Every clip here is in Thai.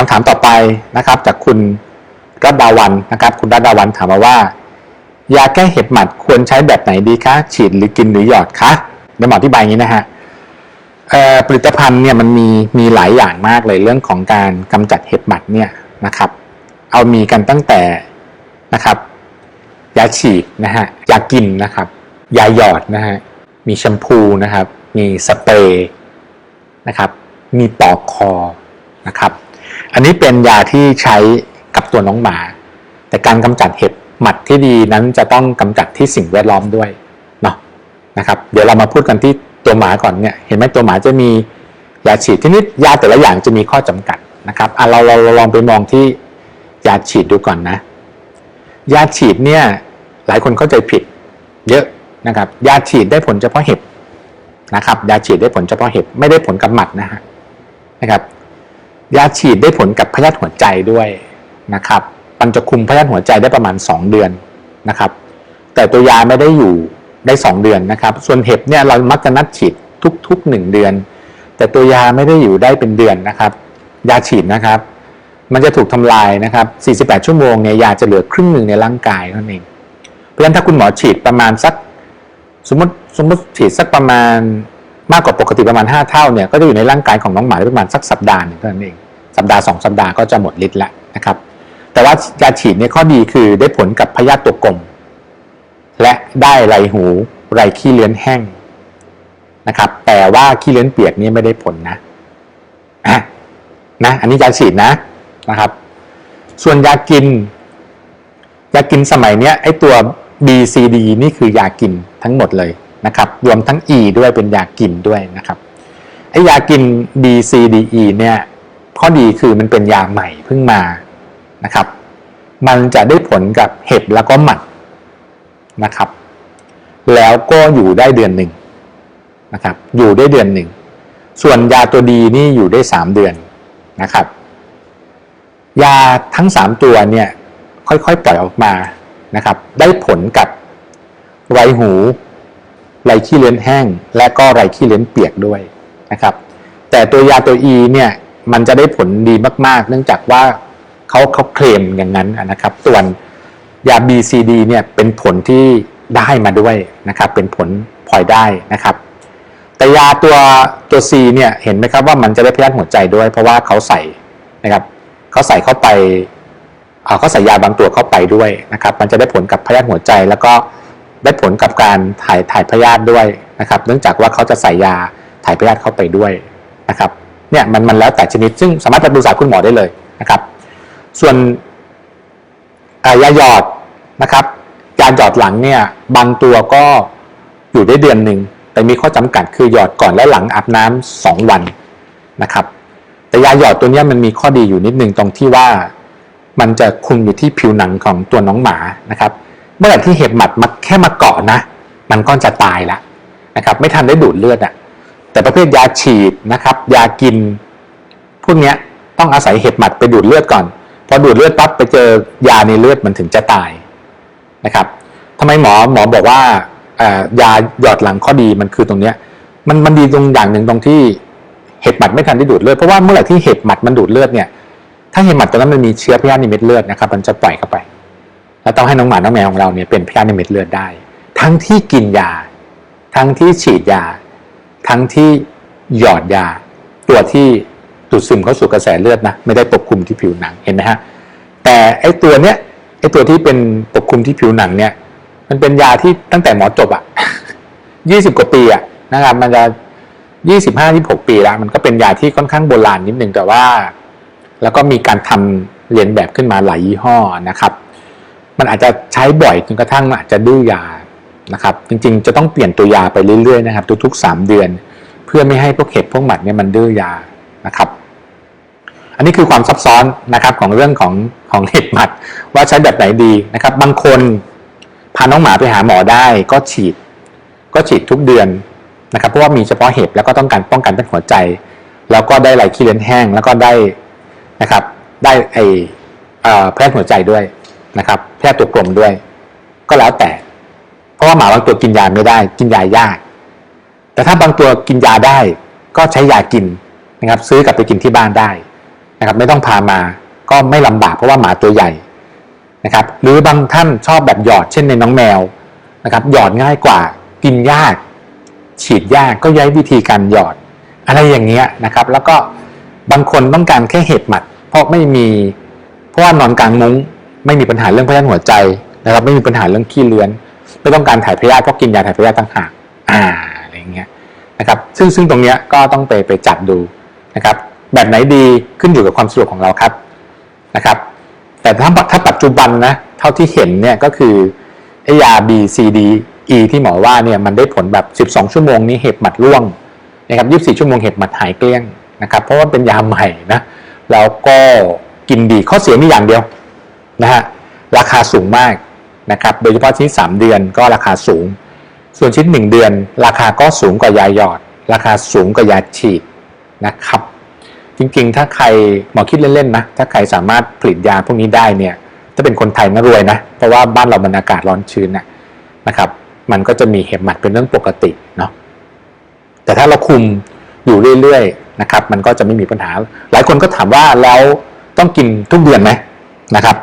คำถามต่อไปนะครับ จากคุณรัตดาวันนะครับ คุณรัตดาวันถามมาว่า ยาแก้เห็บหมัดควรใช้แบบไหนดีคะฉีดหรือกินหรือหยอดคะเดี๋ยวหมออธิบายอย่างนี้นะฮะผลิตภัณฑ์เนี่ยมันมีมีหลายอย่างมากเลยเรื่องของการกำจัดเห็บหมัดเนี่ยนะครับ เอามีกันตั้งแต่นะครับยาฉีดนะฮะยากินนะครับ ยาหยอดนะฮะมีแชมพูนะครับ มีสเปรย์นะครับ มีปอกคอนะครับ อันนี้เป็นยาที่ใช้กับตัวน้องหมา แต่การกำจัดเห็บหมัดที่ดีนั้นจะต้องกำจัดที่สิ่งแวดล้อมด้วยเนาะนะครับ เดี๋ยวเรามาพูดกันที่ตัวหมาก่อนเนี่ยเห็นไหมตัวหมาจะมียาฉีดที่นิดยาแต่ละอย่างจะมีข้อจำกัดนะครับอะเราเราลองไปมองที่ยาฉีดดูก่อนนะ ยาฉีดเนี่ยหลายคนเข้าใจผิด เยอะนะครับ ยาฉีดได้ผลเฉพาะเห็บนะครับ ยาฉีดได้ผลเฉพาะเห็บไม่ได้ผลกับหมัดนะฮะนะครับ ยาฉีดได้ผลกับพยาธิหัวใจด้วยนะครับมันจะคุมพยาธิหัวใจได้ประมาณ 2 เดือนนะครับ แต่ตัวยาไม่ได้อยู่ได้ 2 เดือนนะครับ ส่วนเห็บเนี่ยเรามักจะนัดฉีดทุกๆ 1 เดือน แต่ตัวยาไม่ได้อยู่ได้เป็นเดือนนะครับ ยาฉีดนะครับ มันจะถูกทำลายนะครับ 48 ชั่วโมงเนี่ยยาจะเหลือครึ่งหนึ่งในร่างกายเท่านั้นเอง เพราะฉะนั้นถ้าคุณหมอฉีดประมาณสักสมมติสมมติฉีดสักประมาณมากกว่าปกติประมาณ 5 เท่าเนี่ยก็จะอยู่ในร่างกายของน้องหมาได้ประมาณสักสัปดาห์หนึ่งเท่านั้นเอง สัปดาห์ 2 สัปดาห์ก็จะหมดฤทธิ์แล้วนะครับ แต่ว่ายาฉีดเนี่ยข้อดีคือได้ผลกับพยาธิตัวกลม และได้ไรหูไรขี้เลื้อนแห้งนะครับ แต่ว่าขี้เลื้อนเปียกนี่ไม่ได้ผลนะอะนะอันนี้ยาฉีดนะนะครับ ส่วนยากิน ยากินสมัยเนี้ยไอตัว BCD นี่คือยากินทั้งหมดเลยนะครับ รวมทั้ง E ด้วยเป็นยากินด้วยนะครับไอยากิน BCDE เนี่ย ข้อดีคือมันเป็นยาใหม่เพิ่งมานะครับ มันจะได้ผลกับเห็บแล้วก็หมัดนะครับ แล้วก็อยู่ได้เดือนหนึ่งนะครับ อยู่ได้เดือนหนึ่ง ส่วนยาตัวดีนี่อยู่ได้3เดือนนะครับ ยาทั้ง3ตัวเนี่ยค่อยๆปล่อยออกมานะครับ ได้ผลกับไรหูไรขี้เลื้อนแห้ง และก็ไรขี้เลื้อนเปียกด้วยนะครับ แต่ตัวยาตัว E เนี่ย มันจะได้ผลดีมาก ๆ เนื่องจากว่าเขาเขาเคลมอย่างนั้นนะครับ ส่วนยา BCD เนี่ยเป็นผลที่ได้มาด้วยนะครับ เป็นผลพลอยได้นะครับ แต่ยาตัวตัว C เนี่ยเห็นไหมครับว่ามันจะได้พยาธิหัวใจด้วย เพราะว่าเขาใส่นะครับเขาใส่เข้าไปเอ่อเขาใส่ยาบางตัวเข้าไปด้วยนะครับ มันจะได้ผลกับพยาธิหัวใจ แล้วก็ได้ผลกับการถ่ายถ่ายพยาธิด้วยนะครับ เนื่องจากว่าเขาจะใส่ยาถ่ายพยาธิเข้าไปด้วยนะครับ เนี่ยมันมันแล้วแต่ชนิด ซึ่งสามารถไปปรึกษาคุณหมอได้เลยนะครับ ส่วนยาหยอดนะครับ การหยอดหลังเนี่ยบางตัวก็อยู่ได้เดือนหนึ่งแต่มีข้อจำกัดคือหยอดก่อนและหลังอาบน้ำสองวันนะครับ แต่ยาหยอดตัวนี้มันมีข้อดีอยู่นิดนึงตรงที่ว่ามันจะคุมอยู่ที่ผิวหนังของตัวน้องหมานะครับ เมื่อไหร่ที่เห็บหมัดมาแค่มาเกาะนะ มันก็จะตายละนะครับ ไม่ทันได้ดูดเลือดอะ แต่ประเภทยาฉีดนะครับ ยากินพวกนี้ต้องอาศัยเห็บหมัดไปดูดเลือดก่อนพอดูดเลือดปั๊บไปเจอยาในเลือดมันถึงจะตายนะครับทำไมหมอหมอบอกว่ายาหยอดหลังข้อดีมันคือตรงเนี้ยมันมันดีตรงอย่างหนึ่งตรงที่เห็บหมัดไม่ทันได้ดูดเลือดเพราะว่าเมื่อไหร่ที่เห็บหมัดมันดูดเลือดเนี่ยถ้าเห็บหมัดตัวนั้นมันมีเชื้อพยาธิในเม็ดเลือดนะครับ มันจะปล่อยเข้าไป แล้วต้องให้น้องหมาน้องแมวของเราเนี่ยเป็นพยาธิในเม็ดเลือดได้ ทั้งที่กินยา ทั้งที่ฉีดยา ทั้งที่หยอดยา ตัวที่ดูดซึมเข้าสู่กระแสเลือดนะไม่ได้ปกคลุมที่ผิวหนังเห็นไหมฮะแต่ไอ้ตัวเนี้ยไอ้ตัวที่เป็นปกคลุมที่ผิวหนังเนี่ย มันเป็นยาที่ตั้งแต่หมอจบอะยี่สิบกว่าปีอะนะครับมันจะยี่สิบห้าที่หกปีแล้ว มันก็เป็นยาที่ค่อนข้างโบราณนิดนึงแต่ว่า แล้วก็มีการทำเรียนแบบขึ้นมาหลายยี่ห้อนะครับ มันอาจจะใช้บ่อยจนกระทั่งมันอาจจะดื้อยา นะครับ จริงๆ จะต้องเปลี่ยนตัวยาไปเรื่อยๆนะครับ ทุกๆ 3 เดือน เพื่อไม่ให้พวกเห็บพวกหมัดเนี่ยมันดื้อยานะครับ อันนี้คือความซับซ้อนนะครับของเรื่องของของเห็บหมัด ว่าใช้แบบไหนดีนะครับ บางคนพาน้องหมาไปหาหมอได้ก็ฉีด ก็ฉีดทุกเดือนนะครับเพราะว่ามีเฉพาะเห็บแล้วก็ต้องการป้องกันเป็นหัวใจ แล้วก็ได้ไหลขี้เลือนแห้งแล้วก็ได้นะครับ ได้ไออ่อแพทย์หัวใจด้วยนะครับ แพทย์ตัวกลมด้วย ก็แล้วแต่ เพราะว่าหมาบางตัวกินยาไม่ได้ กินยายาก แต่ถ้าบางตัวกินยาได้ก็ใช้ยากินนะครับ ซื้อกลับไปกินที่บ้านได้นะครับ ไม่ต้องพามาก็ไม่ลำบากเพราะว่าหมาตัวใหญ่นะครับ หรือบางท่านชอบแบบหยอดเช่นในน้องแมวนะครับ หยอดง่ายกว่า กินยาก ฉีดยากก็ย้ายวิธีการหยอด อะไรอย่างเงี้ยนะครับ แล้วก็บางคนต้องการแค่เห็บหมัด เพราะไม่มีเพราะว่านอนกลางมุ้ง ไม่มีปัญหาเรื่องพยาธิหัวใจนะครับ ไม่มีปัญหาเรื่องขี้เลื้อน ไม่ต้องการถ่ายพยาธิเพราะกินยาถ่ายพยาธิต่างหากอ่าอะไรเงี้ยนะครับซึ่งซึ่งตรงเนี้ยก็ต้องไปไปจัดดูนะครับแบบไหนดีขึ้นอยู่กับความสะดวกของเราครับนะครับ แต่ถ้าถ้าปัจจุบันนะเท่าที่เห็นเนี่ยก็คือไอยา B C D E ที่หมอว่าเนี่ยมันได้ผลแบบ 12 ชั่วโมงนี้เห็บหมัดร่วงนะครับ24 ชั่วโมงเห็บหมัดหายเกลี้ยงนะครับเพราะว่าเป็นยาใหม่นะแล้วก็กินดีข้อเสียมีอย่างเดียวนะฮะราคาสูงมาก นะครับ โดยเฉพาะชิ้น 3 เดือนก็ราคาสูง ส่วนชิ้น 1 เดือน ราคาก็สูงกว่ายาหยอด ราคาสูงกว่ายาฉีดนะครับ จริงๆ ถ้าใครหมอคิดเล่นๆนะ ถ้าใครสามารถผลิตยาพวกนี้ได้เนี่ย ถ้าเป็นคนไทยน่ารวยนะ เพราะว่าบ้านเรามันอากาศร้อนชื้นนะนะครับ มันก็จะมีเห็บหมัดเป็นเรื่องปกติเนาะ แต่ถ้าเราคุมอยู่เรื่อยๆนะครับ มันก็จะไม่มีปัญหา หลายคนก็ถามว่าแล้วต้องกินทุกเดือนไหมนะครับ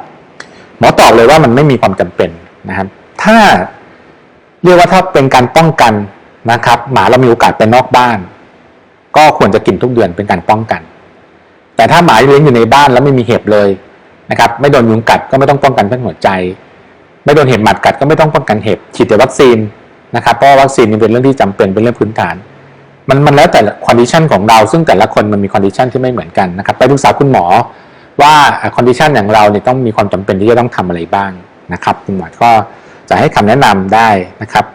หมอตอบเลยว่ามันไม่มีความจำเป็นนะครับ ถ้าเรียกว่าถ้าเป็นการป้องกันนะครับ หมาเรามีโอกาสไปนอกบ้าน ก็ควรจะกินทุกเดือนเป็นการป้องกัน แต่ถ้าหมาเลี้ยงอยู่ในบ้านแล้วไม่มีเห็บเลยนะครับ ไม่โดนยุงกัดก็ไม่ต้องป้องกันเรื่องหัวใจ ไม่โดนเห็บหมัดกัดก็ไม่ต้องป้องกันเห็บฉีดแต่วัคซีนนะครับเพราะวัคซีนเป็นเรื่องที่จำเป็นเป็นเรื่องพื้นฐาน มันมันแล้วแต่คอนดิชันของเราซึ่งแต่ละคนมันมีคอนดิชันที่ไม่เหมือนกันนะครับ ไปปรึกษาคุณหมอ ว่าคอนดิชันอย่างเราเนี่ยต้องมีความจำเป็นที่จะต้องทำอะไรบ้างนะครับคุณหมอก็จะให้คำแนะนำได้นะครับ